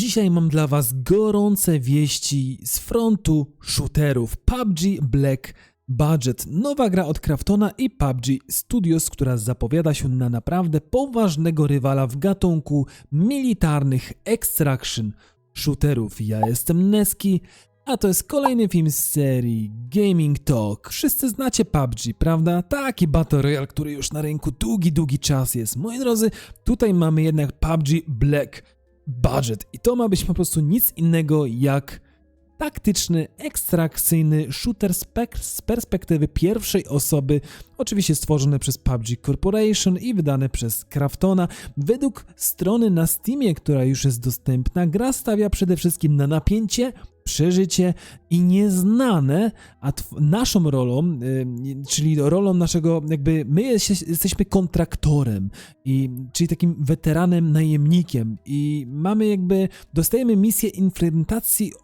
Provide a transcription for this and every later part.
Dzisiaj mam dla Was gorące wieści z frontu shooterów PUBG Black Budget. Nowa gra od Kraftona i PUBG Studios, która zapowiada się na naprawdę poważnego rywala w gatunku militarnych extraction shooterów. Ja jestem Neski, a to jest kolejny film z serii Gaming Talk. Wszyscy znacie PUBG, prawda? Taki Battle Royale, który już na rynku długi, długi czas jest. Moi drodzy, tutaj mamy jednak PUBG Black Budget i to ma być po prostu nic innego jak taktyczny, ekstrakcyjny shooter z, pek- z perspektywy pierwszej osoby, oczywiście stworzony przez PUBG Corporation i wydany przez Kraftona. Według strony na Steamie, która już jest dostępna, gra stawia przede wszystkim na napięcie, przeżycie i nieznane, a naszą rolą, y, czyli rolą naszego, jakby my jest, jesteśmy kontraktorem, i, czyli takim weteranem, najemnikiem. I mamy jakby, dostajemy misję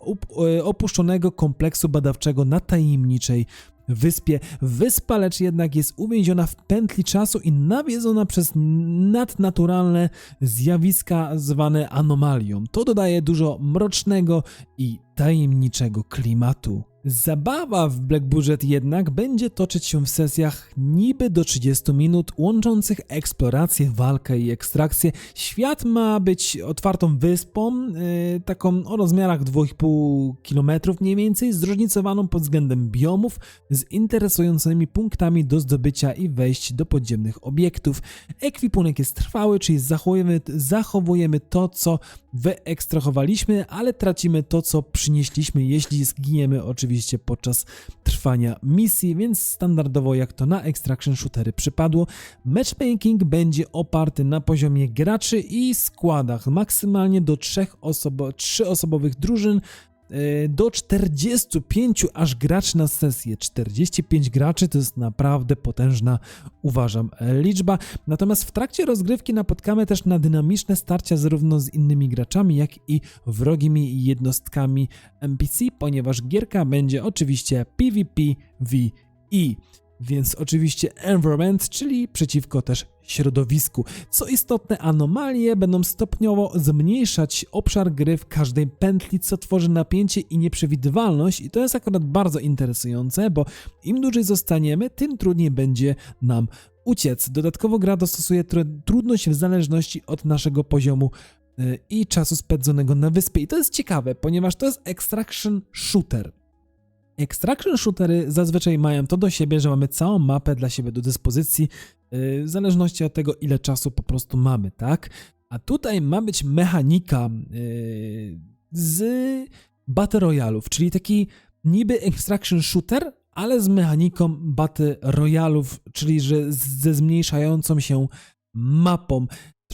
op- e, opuszczonego kompleksu badawczego na tajemniczej wyspie. Wyspa lecz jednak jest uwięziona w pętli czasu i nawiedzona przez nadnaturalne zjawiska zwane anomalią. To dodaje dużo mrocznego i tajemniczego klimatu. Zabawa w Black Budget jednak będzie toczyć się w sesjach niby do 30 minut, łączących eksplorację, walkę i ekstrakcję. Świat ma być otwartą wyspą, yy, taką o rozmiarach 2,5 km mniej więcej, zróżnicowaną pod względem biomów, z interesującymi punktami do zdobycia i wejść do podziemnych obiektów. Ekwipunek jest trwały, czyli zachowujemy, zachowujemy to, co wyekstrahowaliśmy, ale tracimy to, co przynieśliśmy, jeśli zginiemy oczywiście podczas trwania misji, więc standardowo jak to na Extraction Shootery przypadło, matchmaking będzie oparty na poziomie graczy i składach. Maksymalnie do trzech osobo- trzyosobowych drużyn, do 45 aż graczy na sesję. 45 graczy to jest naprawdę potężna, uważam, e, liczba. Natomiast w trakcie rozgrywki napotkamy też na dynamiczne starcia zarówno z innymi graczami, jak i wrogimi jednostkami NPC, ponieważ gierka będzie oczywiście PvPvE. Więc oczywiście environment, czyli przeciwko też środowisku. Co istotne, anomalie będą stopniowo zmniejszać obszar gry w każdej pętli, co tworzy napięcie i nieprzewidywalność i to jest akurat bardzo interesujące, bo im dłużej zostaniemy, tym trudniej będzie nam uciec. Dodatkowo gra dostosuje tr- trudność w zależności od naszego poziomu y, i czasu spędzonego na wyspie. I to jest ciekawe, ponieważ to jest extraction shooter. Extraction shootery zazwyczaj mają to do siebie, że mamy całą mapę dla siebie do dyspozycji, yy, w zależności od tego, ile czasu po prostu mamy, tak? A tutaj ma być mechanika yy, z Battle Royalów, czyli taki niby extraction shooter, ale z mechaniką Battle Royalów, czyli że ze zmniejszającą się mapą.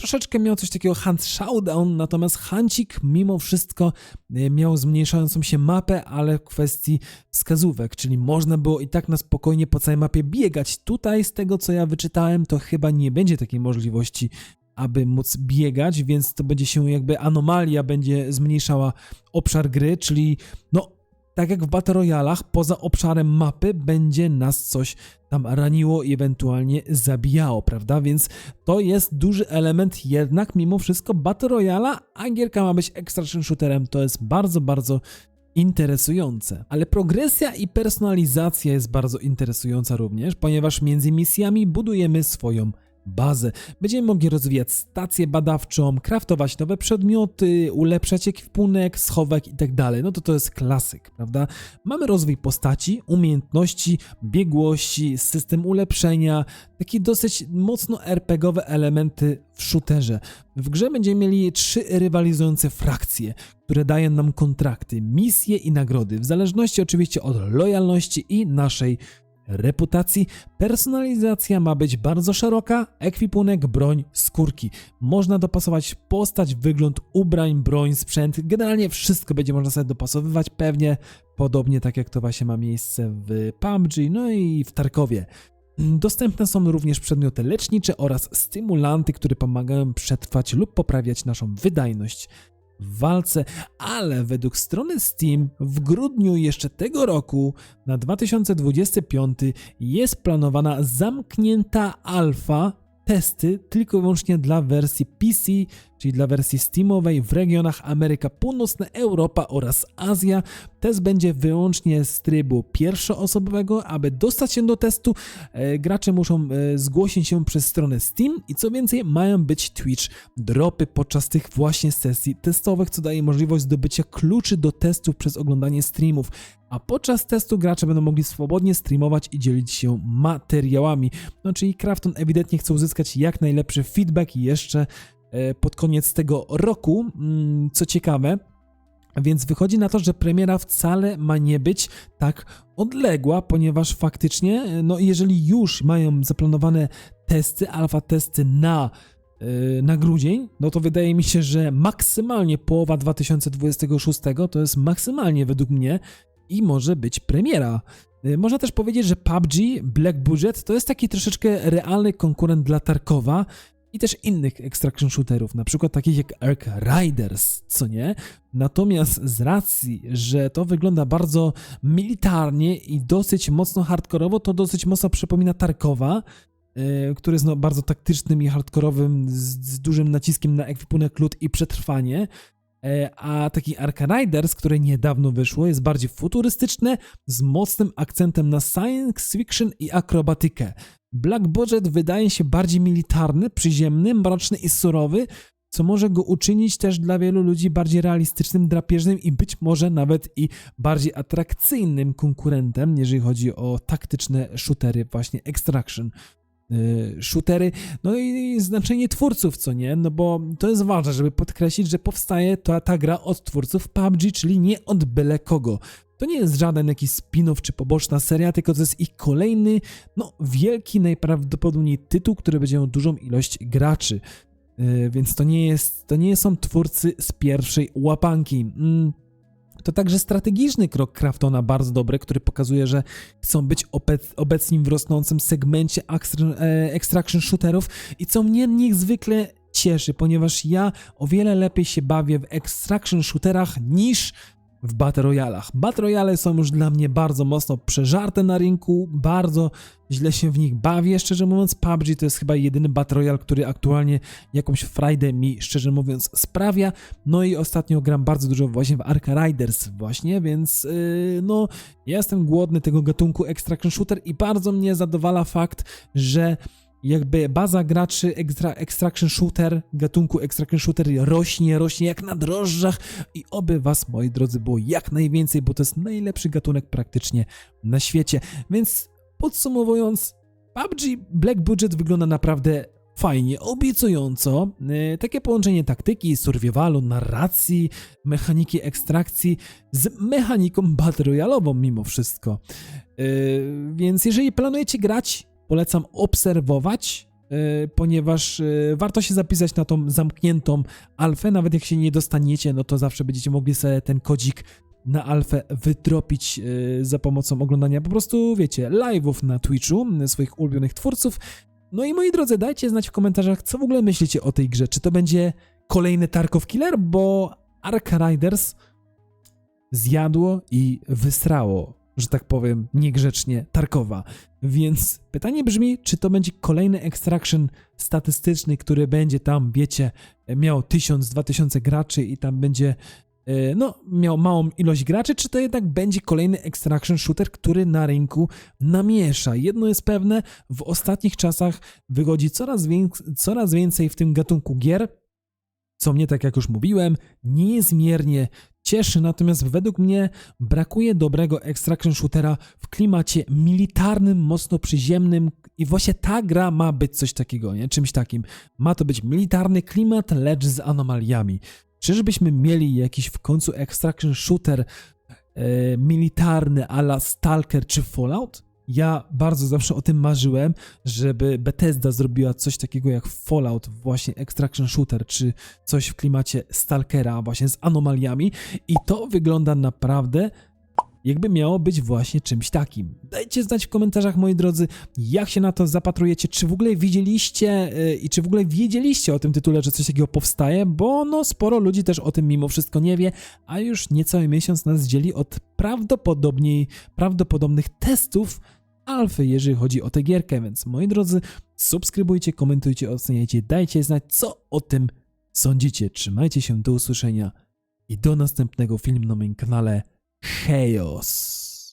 Troszeczkę miał coś takiego Hunt Showdown, natomiast Hancik mimo wszystko y, miał zmniejszającą się mapę, ale w kwestii wskazówek, czyli można było i tak na spokojnie po całej mapie biegać. Tutaj z tego co ja wyczytałem, to chyba nie będzie takiej możliwości, aby móc biegać, więc to będzie się jakby anomalia będzie zmniejszała obszar gry, czyli no tak jak w Battle Royalach, poza obszarem mapy będzie nas coś tam raniło i ewentualnie zabijało, prawda? Więc to jest duży element jednak mimo wszystko Battle Royala, a gierka ma być extraction shooterem, to jest bardzo, bardzo interesujące. Ale progresja i personalizacja jest bardzo interesująca również, ponieważ między misjami budujemy swoją bazę. Będziemy mogli rozwijać stację badawczą, kraftować nowe przedmioty, ulepszać ekwipunek, schowek itd. No to to jest klasyk, prawda? Mamy rozwój postaci, umiejętności, biegłości, system ulepszenia, takie dosyć mocno RPGowe elementy w shooterze. W grze będziemy mieli trzy rywalizujące frakcje, które dają nam kontrakty, misje i nagrody, w zależności oczywiście od lojalności i naszej reputacji. Personalizacja ma być bardzo szeroka, ekwipunek, broń, skórki. Można dopasować postać, wygląd, ubrań, broń, sprzęt. Generalnie wszystko będzie można sobie dopasowywać, pewnie podobnie tak jak to właśnie ma miejsce w PUBG, no i w Tarkowie. Dostępne są również przedmioty lecznicze oraz stymulanty, które pomagają przetrwać lub poprawiać naszą wydajność w walce, ale według strony Steam w grudniu jeszcze tego roku na 2025 jest planowana zamknięta alfa testy tylko i wyłącznie dla wersji PC, czyli dla wersji Steamowej w regionach Ameryka Północna, Europa oraz Azja. Test będzie wyłącznie z trybu pierwszoosobowego. Aby dostać się do testu, e, gracze muszą e, zgłosić się przez stronę Steam i co więcej, mają być Twitch dropy podczas tych właśnie sesji testowych, co daje możliwość zdobycia kluczy do testów przez oglądanie streamów. A podczas testu gracze będą mogli swobodnie streamować i dzielić się materiałami. No czyli Krafton ewidentnie chce uzyskać jak najlepszy feedback jeszcze pod koniec tego roku. Mm, Co ciekawe, więc wychodzi na to, że premiera wcale ma nie być tak odległa, ponieważ faktycznie, e, no jeżeli już mają zaplanowane testy, alfa testy na, e, na grudzień, no to wydaje mi się, że maksymalnie połowa 2026 to jest maksymalnie według mnie i może być premiera. E, Można też powiedzieć, że PUBG Black Budget to jest taki troszeczkę realny konkurent dla Tarkowa i też innych extraction shooterów, na przykład takich jak Ark Riders, co nie? Natomiast z racji, że to wygląda bardzo militarnie i dosyć mocno hardkorowo, to dosyć mocno przypomina Tarkowa, e, który jest no, bardzo taktycznym i hardkorowym, z, z dużym naciskiem na ekwipunek lód i przetrwanie. E, A taki Ark Riders, które niedawno wyszło, jest bardziej futurystyczne, z mocnym akcentem na science fiction i akrobatykę. Black Budget wydaje się bardziej militarny, przyziemny, mroczny i surowy, co może go uczynić też dla wielu ludzi bardziej realistycznym, drapieżnym i być może nawet i bardziej atrakcyjnym konkurentem, jeżeli chodzi o taktyczne shootery, właśnie Extraction y, shootery, no i znaczenie twórców, co nie, no bo to jest ważne, żeby podkreślić, że powstaje ta, ta gra od twórców PUBG, czyli nie od byle kogo. To nie jest żaden jakiś spin-off czy poboczna seria, tylko to jest ich kolejny, no wielki najprawdopodobniej tytuł, który będzie miał dużą ilość graczy. Yy, więc to nie jest, to nie są twórcy z pierwszej łapanki. Mm. To także strategiczny krok Kraftona, bardzo dobry, który pokazuje, że chcą być obec, obecni w rosnącym segmencie e, extraction shooterów i co mnie niezwykle cieszy, ponieważ ja o wiele lepiej się bawię w extraction shooterach niż w Battle Royalach. Battle Royale są już dla mnie bardzo mocno przeżarte na rynku, bardzo źle się w nich bawię, szczerze mówiąc. PUBG to jest chyba jedyny Battle Royale, który aktualnie jakąś frajdę mi, szczerze mówiąc, sprawia. No i ostatnio gram bardzo dużo właśnie w Ark Riders właśnie, więc yy, no jestem głodny tego gatunku Extraction Shooter i bardzo mnie zadowala fakt, że jakby baza graczy extra, Extraction Shooter, gatunku Extraction Shooter rośnie, rośnie jak na drożdżach i oby was, moi drodzy, było jak najwięcej, bo to jest najlepszy gatunek praktycznie na świecie. Więc podsumowując, PUBG Black Budget wygląda naprawdę fajnie, obiecująco. Yy, takie połączenie taktyki, survivalu, narracji, mechaniki ekstrakcji z mechaniką battle royalową mimo wszystko. Yy, więc jeżeli planujecie grać, polecam obserwować, yy, ponieważ yy, warto się zapisać na tą zamkniętą alfę, nawet jak się nie dostaniecie, no to zawsze będziecie mogli sobie ten kodzik na alfę wydropić yy, za pomocą oglądania po prostu, wiecie, live'ów na Twitchu swoich ulubionych twórców. No i moi drodzy, dajcie znać w komentarzach, co w ogóle myślicie o tej grze. Czy to będzie kolejny Tarkov Killer, bo Ark Riders zjadło i wysrało, że tak powiem, niegrzecznie Tarkowa. Więc pytanie brzmi, czy to będzie kolejny extraction statystyczny, który będzie tam, wiecie, miał 1000-2000 graczy i tam będzie, e, no, miał małą ilość graczy, czy to jednak będzie kolejny extraction shooter, który na rynku namiesza. Jedno jest pewne, w ostatnich czasach wychodzi coraz, więk- coraz więcej w tym gatunku gier, co mnie, tak jak już mówiłem, niezmiernie cieszy, natomiast według mnie brakuje dobrego extraction shootera w klimacie militarnym, mocno przyziemnym i właśnie ta gra ma być coś takiego, nie? Czymś takim. Ma to być militarny klimat, lecz z anomaliami. Czyżbyśmy mieli jakiś w końcu extraction shooter e, militarny a la Stalker czy Fallout? Ja bardzo zawsze o tym marzyłem, żeby Bethesda zrobiła coś takiego jak Fallout, właśnie Extraction Shooter, czy coś w klimacie Stalkera, właśnie z anomaliami. I to wygląda naprawdę jakby miało być właśnie czymś takim. Dajcie znać w komentarzach, moi drodzy, jak się na to zapatrujecie, czy w ogóle widzieliście yy, i czy w ogóle wiedzieliście o tym tytule, że coś takiego powstaje, bo no sporo ludzi też o tym mimo wszystko nie wie, a już niecały miesiąc nas dzieli od prawdopodobniej, prawdopodobnych testów alfy, jeżeli chodzi o tę gierkę, więc moi drodzy, subskrybujcie, komentujcie, oceniajcie, dajcie znać, co o tym sądzicie. Trzymajcie się, do usłyszenia i do następnego filmu na moim kanale Chaos.